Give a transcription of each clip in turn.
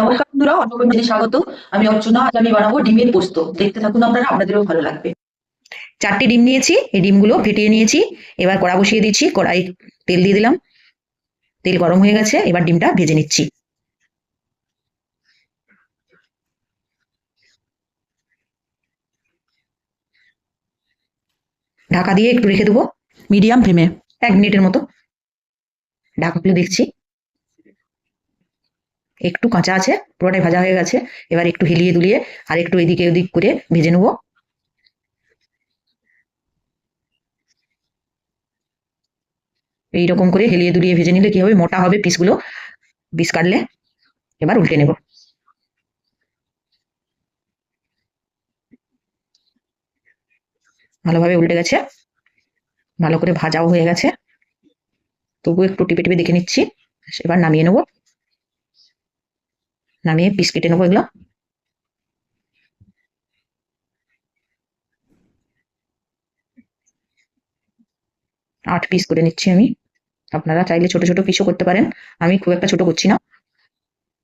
নমস্কার বন্ধুরা স্বাগত। আমি অর্চনা, আজ আমি বানাবো ডিমের পোস্ত। দেখতে থাকুন আপনারা, আপনাদেরও ভালো লাগবে। চারটে ডিম নিয়েছি, এই ডিমগুলো ফেটিয়ে নিয়েছি। এবার কড়া বসিয়ে দিচ্ছি কড়াই তেল দিয়ে দিলাম। তেল গরম হয়ে গেছে, এবার ডিমটা ভেজে নিচ্ছি। ঢাকা দিয়ে একটু রেখে দেবো, মিডিয়াম ফ্লেমে, এক মিনিটের মতো। ঢাকা খুলে দেখছি। একটু কাঁচা আছে, পুরোটাই ভাজা হয়ে গেছে। এবার একটু হিলিয়ে দুলিয়ে আর একটু এদিকে ওদিক করে ভেজে নেব। এইরকম করে হেলিয়ে দুলিয়ে ভেজে নিলে কি হবে? মোটা হবে পিসগুলো। পিস কাটলে এবার উল্টে নেব। ভালোভাবে উল্টে গেছে। ভালো করে ভাজাও হয়ে গেছে। তবু একটু টিপে টিপে দেখে নিচ্ছি। এবার নামিয়ে নেব। নামিয়ে পিস কেটে নেব এগুলো। আট পিস করে নিচ্ছি আমি। আপনারা চাইলে ছোট ছোট পিসও করতে পারেন। আমি খুব একটা ছোট করছি না।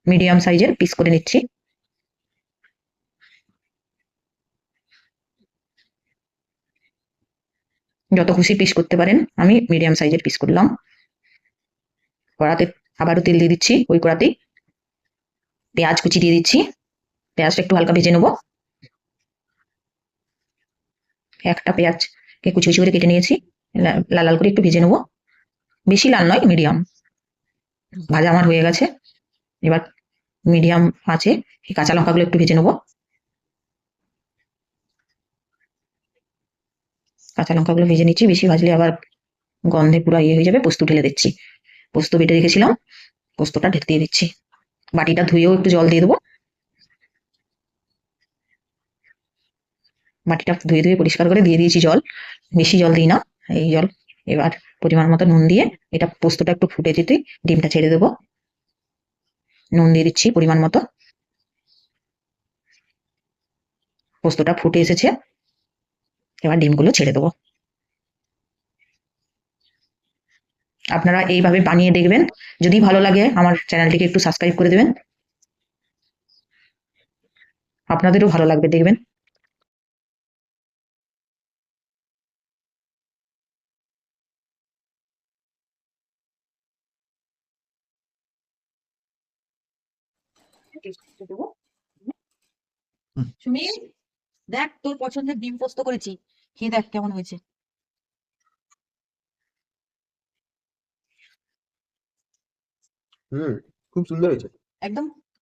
মিডিয়াম সাইজের পিস করে নিচ্ছি। যত খুশি পিস করতে পারেন, আমি মিডিয়াম সাইজের পিস করলাম। কড়াতে আবারও তেল দিয়ে দিচ্ছি ওই কড়াতেই। পেঁয়াজ কুচি দিয়ে দিচ্ছি। পেঁয়াজটা একটু হালকা ভেজে নেব। একটা পেঁয়াজকে কুচি কুচি করে কেটে নিয়েছি। লাল লাল করে একটু ভেজে নেব। বেশি লাল নয়, মিডিয়াম। ভাজা আমার হয়ে গেছে। এবার মিডিয়াম আছে এই কাঁচা লঙ্কাগুলো একটু ভেজে নেব। কাঁচা লঙ্কাগুলো ভেজে নিচ্ছি। বেশি ভাজলে আবার গন্ধে পুরো ইয়ে হয়ে যাবে, পোস্ত ঢেলে দিচ্ছি। পোস্ত বেটে রেখেছিলাম। পোস্তটা ঢেকে দিয়ে দিচ্ছি। বাটিটা ধুয়েও একটু জল দিয়ে দেবো। বাটিটা ধুয়ে ধুয়ে পরিষ্কার করে দিয়ে দিয়েছি জল। বেশি জল দিই না, এই জল। এবার পরিমাণ মতো নুন দিয়ে এটা পোস্তটা একটু ফুটে যেতে ডিমটা ছেড়ে দেবো। নুন দিয়ে দিচ্ছি পরিমাণ মতো। পোস্তটা ফুটে এসেছে। এবার ডিমগুলো ছেড়ে দেবো। আপনারা এইভাবে বানিয়ে দেখবেন। যদি ভালো লাগে আমার চ্যানেলটিকে একটু সাবস্ক্রাইব করে দেবেন। আপনাদেরও ভালো লাগবে দেখবেন। সুমি দেখ তোর পছন্দের ডিম পোস্ত করেছি। খেয়ে দেখ কেমন হয়েছে। হুম খুব সুন্দর হয়েছে। একদম